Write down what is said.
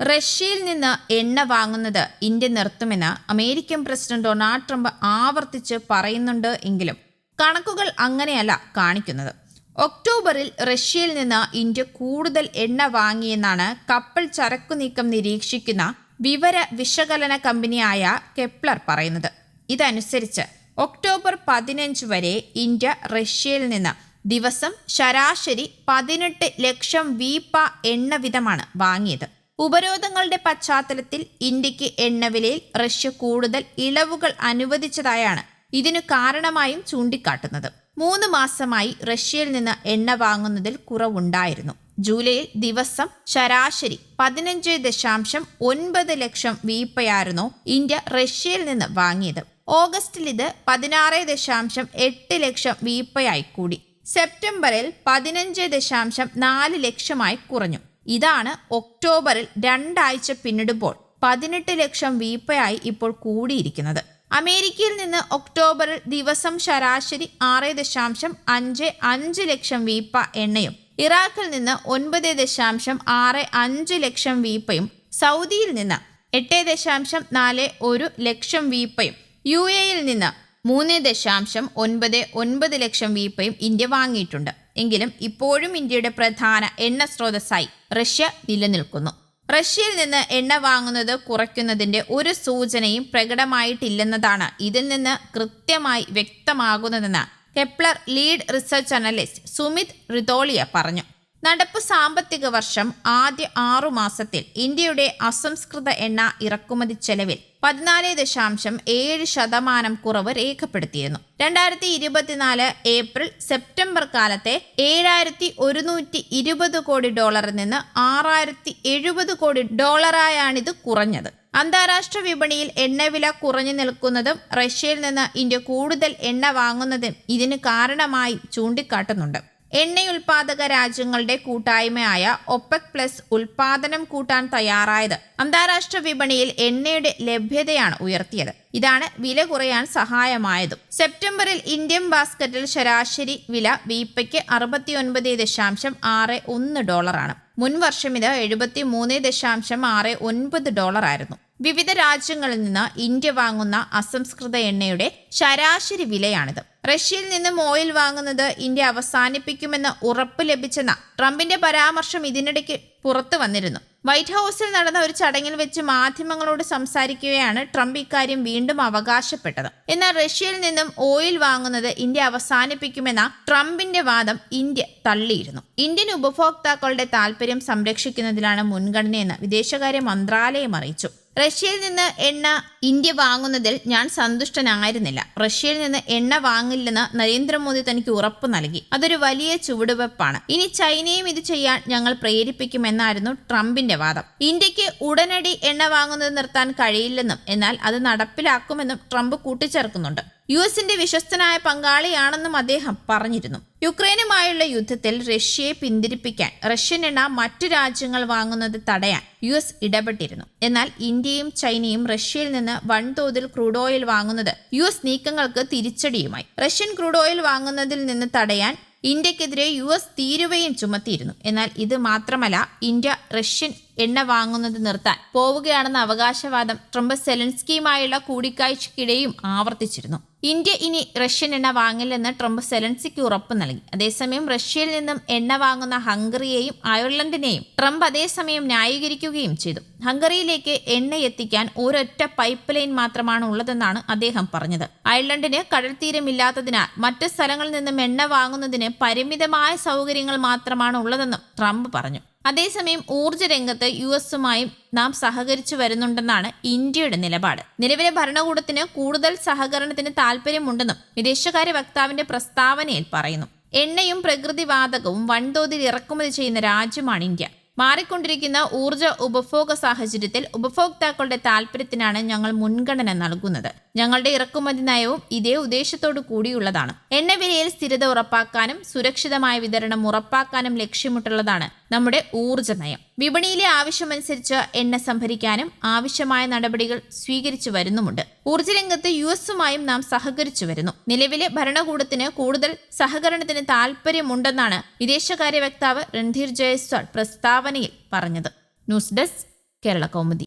റഷ്യയിൽ നിന്ന് എണ്ണ വാങ്ങുന്നത് ഇന്ത്യ നിർത്തുമെന്ന് അമേരിക്കൻ പ്രസിഡന്റ് ഡൊണാൾഡ് ട്രംപ് ആവർത്തിച്ച് പറയുന്നുണ്ട് എങ്കിലും കണക്കുകൾ അങ്ങനെയല്ല കാണിക്കുന്നത്. ഒക്ടോബറിൽ റഷ്യയിൽ നിന്ന് ഇന്ത്യ കൂടുതൽ എണ്ണ വാങ്ങിയെന്നാണ് കപ്പൽ ചരക്കു നീക്കം നിരീക്ഷിക്കുന്ന വിവര വിശകലന കമ്പനിയായ കെപ്ലർ പറയുന്നത്. ഇതനുസരിച്ച് ഒക്ടോബർ പതിനഞ്ച് വരെ ഇന്ത്യ റഷ്യയിൽ നിന്ന് ദിവസം ശരാശരി പതിനെട്ട് ലക്ഷം വീപ്പ എണ്ണ വീതമാണ് വാങ്ങിയത്. ഉപരോധങ്ങളുടെ പശ്ചാത്തലത്തിൽ ഇന്ത്യയ്ക്ക് എണ്ണവിലയിൽ റഷ്യ കൂടുതൽ ഇളവുകൾ അനുവദിച്ചതായാണ് ഇതിനു കാരണമായും ചൂണ്ടിക്കാട്ടുന്നത്. മൂന്ന് മാസമായി റഷ്യയിൽ നിന്ന് എണ്ണ വാങ്ങുന്നതിൽ കുറവുണ്ടായിരുന്നു. ജൂലൈയിൽ ദിവസം ശരാശരി പതിനഞ്ച് ദശാംശം ഒൻപത് ലക്ഷം വീപ്പയായിരുന്നു ഇന്ത്യ റഷ്യയിൽ നിന്ന് വാങ്ങിയത്. ഓഗസ്റ്റിൽ ഇത് പതിനാറ് ദശാംശം എട്ട് ലക്ഷം വീപ്പയായി കൂടി. സെപ്റ്റംബറിൽ പതിനഞ്ച് ദശാംശം നാല് ലക്ഷമായി കുറഞ്ഞു. ഇതാണ് ഒക്ടോബറിൽ രണ്ടാഴ്ച പിന്നിടുമ്പോൾ പതിനെട്ട് ലക്ഷം വീപ്പയായി ഇപ്പോൾ കൂടിയിരിക്കുന്നത്. അമേരിക്കയിൽ നിന്ന് ഒക്ടോബറിൽ ദിവസം ശരാശരി ആറ് ദശാംശം അഞ്ച് അഞ്ച് ലക്ഷം വീപ്പ എണ്ണയും ഇറാഖിൽ നിന്ന് ഒൻപത് ദശാംശം ആറ് അഞ്ച് ലക്ഷം വീപ്പയും സൗദിയിൽ നിന്ന് എട്ട് ദശാംശം നാല് ഒരു ലക്ഷം വീപ്പയും യു എയിൽ നിന്ന് മൂന്ന് ദശാംശം ഒൻപത് ഒൻപത് ലക്ഷം വീപ്പയും ഇന്ത്യ വാങ്ങിയിട്ടുണ്ട്. എങ്കിലും ഇപ്പോഴും ഇന്ത്യയുടെ പ്രധാന എണ്ണ സ്രോതസ്സായി റഷ്യ നിലനിൽക്കുന്നു. റഷ്യയിൽ നിന്ന് എണ്ണ വാങ്ങുന്നത് കുറയ്ക്കുന്നതിന്റെ ഒരു സൂചനയും പ്രകടമായിട്ടില്ലെന്നതാണ് ഇതിൽ നിന്ന് കൃത്യമായി വ്യക്തമാകുന്നതെന്ന് Kpler lead research analyst Sumit Ritolia പറഞ്ഞു. നടപ്പ് സാമ്പത്തിക വർഷം ആദ്യ ആറു മാസത്തിൽ ഇന്ത്യയുടെ അസംസ്കൃത എണ്ണ ഇറക്കുമതി ചെലവിൽ പതിനാല് ദശാംശം ഏഴ് ശതമാനം കുറവ് രേഖപ്പെടുത്തിയിരുന്നു. രണ്ടായിരത്തി ഇരുപത്തിനാല് ഏപ്രിൽ സെപ്റ്റംബർ കാലത്തെ ഏഴായിരത്തി ഒരുന്നൂറ്റി ഇരുപത് കോടി ഡോളറിൽ നിന്ന് ആറായിരത്തി എഴുപത് കോടി ഡോളറായാണിത് കുറഞ്ഞത്. അന്താരാഷ്ട്ര വിപണിയിൽ എണ്ണവില കുറഞ്ഞു നിൽക്കുന്നതും റഷ്യയിൽ നിന്ന് ഇന്ത്യ കൂടുതൽ എണ്ണ വാങ്ങുന്നതും ഇതിന് കാരണമായി ചൂണ്ടിക്കാട്ടുന്നുണ്ട്. എണ്ണയുൽപാദക രാജ്യങ്ങളുടെ കൂട്ടായ്മയായ ഒപ്പക് പ്ലസ് ഉൽപാദനം കൂട്ടാൻ തയ്യാറായത് അന്താരാഷ്ട്ര വിപണിയിൽ എണ്ണയുടെ ലഭ്യതയാണ് ഉയർത്തിയത്. ഇതാണ് വില കുറയാൻ സഹായമായതും. സെപ്റ്റംബറിൽ ഇന്ത്യൻ ബാസ്ക്കറ്റിൽ ശരാശരി വില വീപ്പയ്ക്ക് അറുപത്തിയൊൻപത് ദശാംശം ആറ് ഒന്ന് ഡോളറാണ്. മുൻവർഷം ഇത് എഴുപത്തി മൂന്ന് ദശാംശം ആറ് ഒൻപത് ഡോളറായിരുന്നു. വിവിധ രാജ്യങ്ങളിൽ നിന്ന് ഇന്ത്യ വാങ്ങുന്ന അസംസ്കൃത എണ്ണയുടെ ശരാശരി വിലയാണിത്. റഷ്യയിൽ നിന്നും ഓയിൽ വാങ്ങുന്നത് ഇന്ത്യ അവസാനിപ്പിക്കുമെന്ന് ഉറപ്പ് ലഭിച്ചെന്ന ട്രംപിന്റെ പരാമർശം ഇതിനിടയ്ക്ക് പുറത്തു വന്നിരുന്നു. വൈറ്റ് ഹൗസിൽ നടന്ന ഒരു ചടങ്ങിൽ വെച്ച് മാധ്യമങ്ങളോട് സംസാരിക്കുകയാണ് ട്രംപ് ഇക്കാര്യം വീണ്ടും അവകാശപ്പെട്ടത്. എന്നാൽ റഷ്യയിൽ നിന്നും ഓയിൽ വാങ്ങുന്നത് ഇന്ത്യ അവസാനിപ്പിക്കുമെന്ന ട്രംപിന്റെ വാദം ഇന്ത്യ തള്ളിയിരുന്നു. ഇന്ത്യൻ ഉപഭോക്താക്കളുടെ താൽപര്യം സംരക്ഷിക്കുന്നതിലാണ് മുൻഗണനയെന്ന് വിദേശകാര്യ മന്ത്രാലയം അറിയിച്ചു. റഷ്യയിൽ നിന്ന് എണ്ണ ഇന്ത്യ വാങ്ങുന്നതിൽ ഞാൻ സന്തുഷ്ടനായിരുന്നില്ല. റഷ്യയിൽ നിന്ന് എണ്ണ വാങ്ങില്ലെന്ന് നരേന്ദ്രമോദി തനിക്ക് ഉറപ്പ് നൽകി. അതൊരു വലിയ ചുവടുവെപ്പാണ്. ഇനി ചൈനയും ഇത് ചെയ്യാൻ ഞങ്ങൾ പ്രേരിപ്പിക്കുമെന്നായിരുന്നു ട്രംപിന്റെ വാദം. ഇന്ത്യയ്ക്ക് ഉടനടി എണ്ണ വാങ്ങുന്നത് നിർത്താൻ കഴിയില്ലെന്നും എന്നാൽ അത് നടപ്പിലാക്കുമെന്നും ട്രംപ് കൂട്ടിച്ചേർക്കുന്നുണ്ട്. യു എസിന്റെ വിശ്വസ്തനായ പങ്കാളിയാണെന്നും അദ്ദേഹം പറഞ്ഞിരുന്നു. യുക്രൈനുമായുള്ള യുദ്ധത്തിൽ റഷ്യയെ പിന്തിരിപ്പിക്കാൻ റഷ്യൻ എണ്ണ മറ്റു രാജ്യങ്ങൾ വാങ്ങുന്നത് തടയാൻ യു എസ് ഇടപെട്ടിരുന്നു. എന്നാൽ ഇന്ത്യയും ചൈനയും റഷ്യയിൽ നിന്ന് വൻതോതിൽ ക്രൂഡ് ഓയിൽ വാങ്ങുന്നത് യു എസ് നീക്കങ്ങൾക്ക് തിരിച്ചടിയുമായി. റഷ്യൻ ക്രൂഡ് ഓയിൽ വാങ്ങുന്നതിൽ നിന്ന് തടയാൻ ഇന്ത്യക്കെതിരെ യു എസ് തീരുവയും ചുമത്തിയിരുന്നു. എന്നാൽ ഇത് മാത്രമല്ല ഇന്ത്യ റഷ്യൻ എണ്ണ വാങ്ങുന്നത് നിർത്താൻ പോവുകയാണെന്ന അവകാശവാദം ട്രംപ് സെലൻസ്കിയുമായുള്ള കൂടിക്കാഴ്ചയ്ക്കിടെയും ആവർത്തിച്ചിരുന്നു. ഇന്ത്യ ഇനി റഷ്യൻ എണ്ണ വാങ്ങില്ലെന്ന് ട്രംപ് സെലൻസിക്ക് ഉറപ്പ് നൽകി. അതേസമയം റഷ്യയിൽ നിന്നും എണ്ണ വാങ്ങുന്ന ഹംഗറിയെയും അയർലൻഡിനെയും ട്രംപ് അതേസമയം ന്യായീകരിക്കുകയും ചെയ്തു. ഹംഗറിയിലേക്ക് എണ്ണ എത്തിക്കാൻ ഒരൊറ്റ പൈപ്പ് ലൈൻ മാത്രമാണ് ഉള്ളതെന്നാണ് അദ്ദേഹം പറഞ്ഞത്. അയർലൻഡിന് കടൽത്തീരമില്ലാത്തതിനാൽ മറ്റ് സ്ഥലങ്ങളിൽ നിന്നും എണ്ണ വാങ്ങുന്നതിന് പരിമിതമായ സൗകര്യങ്ങൾ മാത്രമാണ് ഉള്ളതെന്നും ട്രംപ് പറഞ്ഞു. അതേസമയം ഊർജ രംഗത്ത് യു എസുമായും നാം സഹകരിച്ചു വരുന്നുണ്ടെന്നാണ് ഇന്ത്യയുടെ നിലപാട്. നിലവിലെ ഭരണകൂടത്തിന് കൂടുതൽ സഹകരണത്തിന് താൽപ്പര്യമുണ്ടെന്നും വിദേശകാര്യ വക്താവിന്റെ പ്രസ്താവനയിൽ പറയുന്നു. എണ്ണയും പ്രകൃതിവാതകവും വൻതോതിൽ ഇറക്കുമതി ചെയ്യുന്ന രാജ്യമാണ് ഇന്ത്യ. മാറിക്കൊണ്ടിരിക്കുന്ന ഊർജ ഉപഭോഗ സാഹചര്യത്തിൽ ഉപഭോക്താക്കളുടെ താൽപര്യത്തിനാണ് ഞങ്ങൾ മുൻഗണന നൽകുന്നത്. ഞങ്ങളുടെ ഇറക്കുമതി നയവും ഇതേ ഉദ്ദേശത്തോടു കൂടിയുള്ളതാണ്. എണ്ണവിലയിൽ സ്ഥിരത ഉറപ്പാക്കാനും സുരക്ഷിതമായ വിതരണം ഉറപ്പാക്കാനും ലക്ഷ്യമിട്ടുള്ളതാണ് നമ്മുടെ ഊർജ നയം. വിപണിയിലെ ആവശ്യമനുസരിച്ച് എണ്ണ സംഭരിക്കാനും ആവശ്യമായ നടപടികൾ സ്വീകരിച്ചു വരുന്നുമുണ്ട്. ഊർജരംഗത്ത് യു എസുമായും നാം സഹകരിച്ചു വരുന്നു. നിലവിലെ ഭരണകൂടത്തിന് കൂടുതൽ സഹകരണത്തിന് താൽപ്പര്യമുണ്ടെന്നാണ് വിദേശകാര്യ വക്താവ് രൺധീർ ജയസ്വാൾ പ്രസ്താവനയിൽ പറഞ്ഞത്. News desk Kerala Kaumudi.